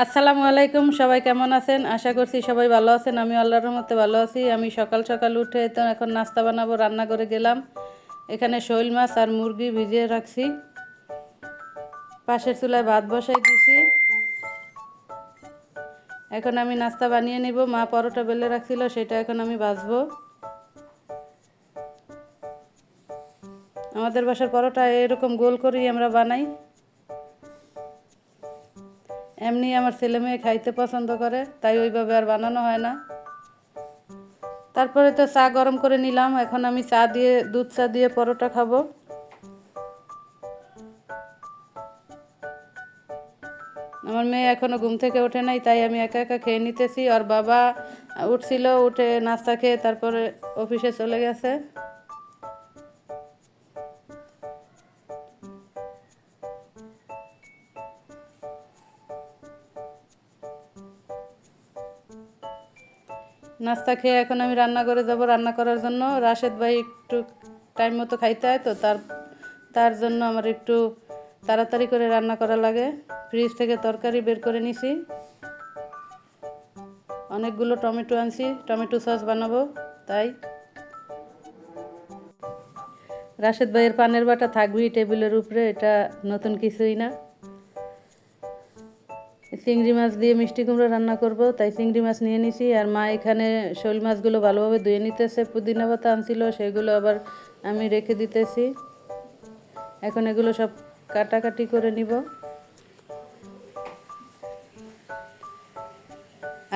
আসসালামু আলাইকুম, সবাই কেমন আছেন? আশা করছি সবাই ভালো আছেন। আমি আল্লাহর মতে ভালো আছি। আমি সকাল সকাল উঠে তো এখন নাস্তা বানাবো, রান্না করে গেলাম। এখানে শৈল মাছ আর মুরগি ভিজিয়ে রাখছি। পাশের চুলায় ভাত বসাই দিছি। এখন আমি নাস্তা বানিয়ে নিব। মা পরোটা বেলে রাখছিল, সেটা এখন আমি ভাজবো। আমাদের বাসার পরোটা এরকম গোল করেই আমরা বানাই। এমনি আমার ছেলে মেয়ে খাইতে পছন্দ করে, তাই ওইভাবে আর বানানো হয় না। তারপরে তো চা গরম করে নিলাম, এখন আমি চা দিয়ে, দুধ চা দিয়ে পরোটা খাব। আমার মেয়ে এখনও ঘুম থেকে ওঠে নাই, তাই আমি একা একা খেয়ে নিতেছি। আর বাবা উঠছিল, উঠে নাস্তা খেয়ে তারপরে অফিসে চলে গেছে। নাস্তা খেয়ে এখন আমি রান্না করে যাব, রান্না করার জন্য। রাশেদ ভাই একটু টাইম মতো খাইতে হয় তো, তার তার জন্য আমার একটু তাড়াতাড়ি করে রান্না করা লাগে। ফ্রিজ থেকে তরকারি বের করে নিছি। অনেকগুলো টমেটো আনছি, টমেটো সস বানাবো, তাই। রাশেদ ভাইয়ের পানের বাটা থাকবেই টেবিলের উপরে, এটা নতুন কিছুই না। চিংড়ি মাছ দিয়ে মিষ্টি কুমড়ো রান্না করব, তাই চিংড়ি মাছ নিয়ে নিছি। আর মা এখানে শোল মাছগুলো ভালোভাবে ধুয়ে নিতেছে, পুদিনা পাতা আনছিল, সেগুলো আবার আমি রেখে দিতেছি। এখন এগুলো সব কাটাকাটি করে নিব।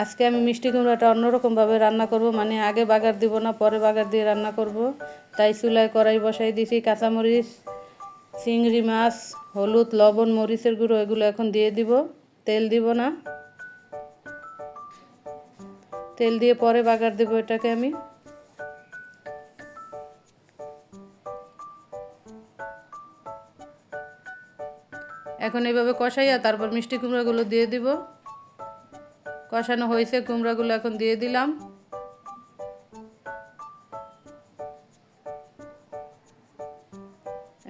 আজকে আমি মিষ্টি কুমড়োটা অন্যরকমভাবে রান্না করব মানে আগে বাগার দিব না, পরে বাগার দিয়ে রান্না করব। তাই চুলায় কড়াই বসাই দিছি, কাঁচামরিচ, চিংড়ি মাছ, হলুদ, লবণ, মরিচের গুঁড়ো, এগুলো এখন দিয়ে দিব। তেল দিব না। তেল দিয়ে পরে বাগার দেবো এটাকে আমি। এখন এইভাবে কষাইয়া তারপর মিষ্টি কুমড়াগুলো দিয়ে দিব। কষানো হয়েছে, কুমড়াগুলো এখন দিয়ে দিলাম।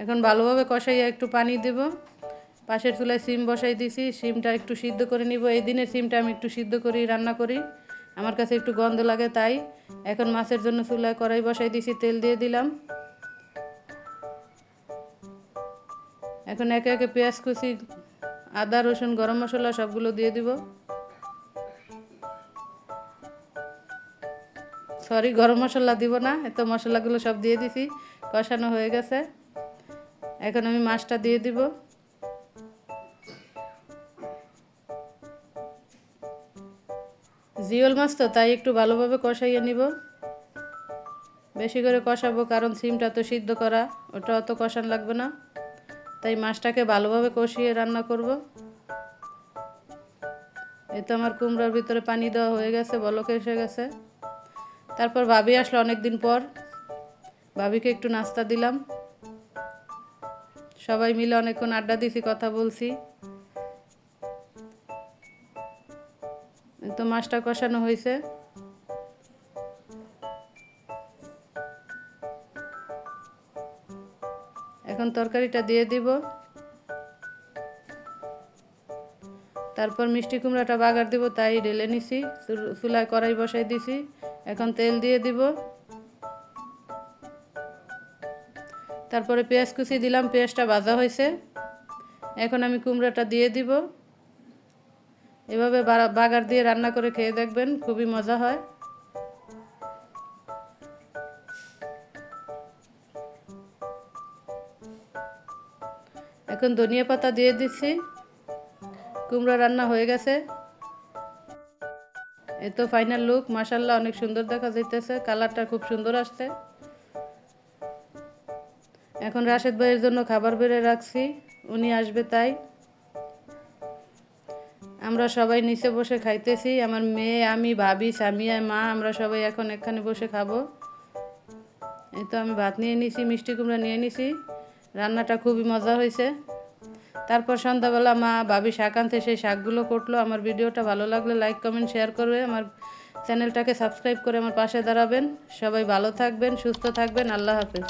এখন ভালোভাবে কষাইয়া একটু পানি দেব। পাশের চুলায় সিম বসাই দিছি, সিমটা একটু সিদ্ধ করে নিব। এই দিনের সিমটা আমি একটু সিদ্ধ করি, রান্না করি। আমার কাছে একটু গন্ধ লাগে তাই। এখন মাছের জন্য চুলায় কড়াই বসাই দিছি, তেল দিয়ে দিলাম। এখন একে একে পেঁয়াজ কুচি, আদা, রসুন, গরম মশলা সবগুলো দিয়ে দিব। সরি গরম মশলা দিব না, এত মশলাগুলো সব দিয়ে দিছি, কষানো হয়ে গেছে। এখন আমি মাছটা দিয়ে দিব। জিওল মাছ তো, তাই একটু ভালোভাবে কষাইয়ে নিব। বেশি করে কষাবো, কারণ সিমটা তো সিদ্ধ করা ওটা অত কষান লাগবে না। তাই মাছটাকে ভালোভাবে কষিয়ে রান্না করব। এই তো আমার কুমড়ার ভিতরে পানি দেওয়া হয়ে গেছে, বলকে এসে গেছে। তারপর ভাবি আসলো অনেক দিন পর। ভাবিকে একটু নাস্তা দিলাম। সবাই মিলে অনেকক্ষণ আড্ডা দিছি, কথা বলছি। তো মাছটা কষানো হয়েছে। এখন তরকারিটা দিয়ে দিব। তারপর মিষ্টি কুমড়াটা বাগার দিব, তাই ঢেলে নিছি। চুলায় কড়াই বসাই দিছি। এখন তেল দিয়ে দিব। তারপরে পেঁয়াজ কুচি দিলাম, পেঁয়াজটা ভাজা হয়েছে। এখন আমি কুমড়াটা দিয়ে দিব। এভাবে বাগার দিয়ে রান্না করে খেয়ে দেখবেন খুবই মজা হয়। এখন ধনিয়া পাতা দিয়ে দিচ্ছি। কুমড়া রান্না হয়ে গেছে। এ তো ফাইনাল লুক মাসাল্লাহ অনেক সুন্দর দেখা যাইতেছে, কালারটা খুব সুন্দর আসছে। এখন রাশেদ ভাইয়ের জন্য খাবার বেড়ে রাখছি, উনি আসবে তাই। আমরা সবাই নিচে বসে খাইতেছি, আমার মেয়ে, আমি, ভাবি স্বামী আর মা, আমরা সবাই এখন এখানে বসে খাব। এই তো আমি ভাত নিয়ে নিছি, মিষ্টি কুমড়া নিয়ে নিছি, রান্নাটা খুবই মজা হয়েছে। তারপর সন্ধ্যাবেলা মা, ভাবি শাক আনতে, সেই শাকগুলো করল। আমার ভিডিওটা ভালো লাগলে লাইক কমেন্ট শেয়ার করবে। আমার চ্যানেলটাকে সাবস্ক্রাইব করে আমার পাশে দাঁড়াবেন। সবাই ভালো থাকবেন, সুস্থ থাকবেন। আল্লাহ হাফেজ।